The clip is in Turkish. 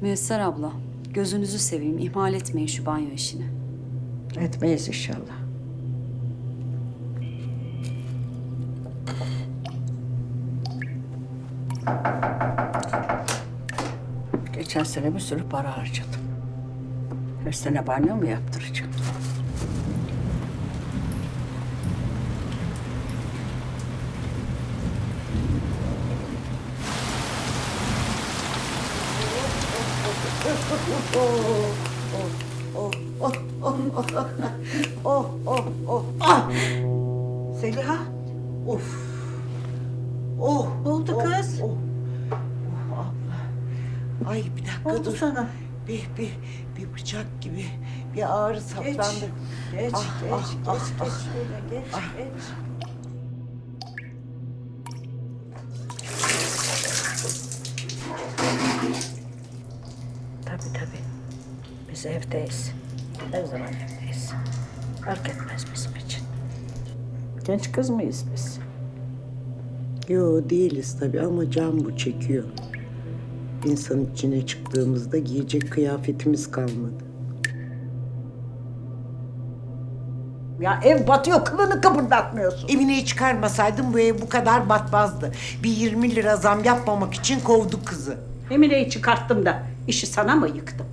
Müyesser abla, gözünüzü seveyim. ihmal etmeyin şu banyo işini. Etmeyiz inşallah. Geçen sene bir sürü para harcadım. Her sene banyo mu yaptıracağım? Oh, oh, oh. Ah! Zeliha. Of. Oh. Ne oldu oh, kız? Oh. Oh, abla. Ay bir dakika oldu dur. sana? Bir, bir, bir bıçak gibi bir ağrı saplandı. Geç, Ah, geç, ah, geç, ah, geç, ah. geç, Ah. geç. Tabii tabii. Biz evdeyiz. Her zaman evdeyiz. Fark etmez bizim için. Genç kız mıyız biz? Yo değiliz tabii ama can bu çekiyor. İnsanın içine çıktığımızda giyecek kıyafetimiz kalmadı. Ya ev batıyor kılını kıpırdatmıyorsun. Emine'yi çıkarmasaydım bu ev bu kadar batmazdı. Bir 20 lira zam yapmamak için kovdu kızı. Emine'yi çıkarttım da işi sana mı yıktım?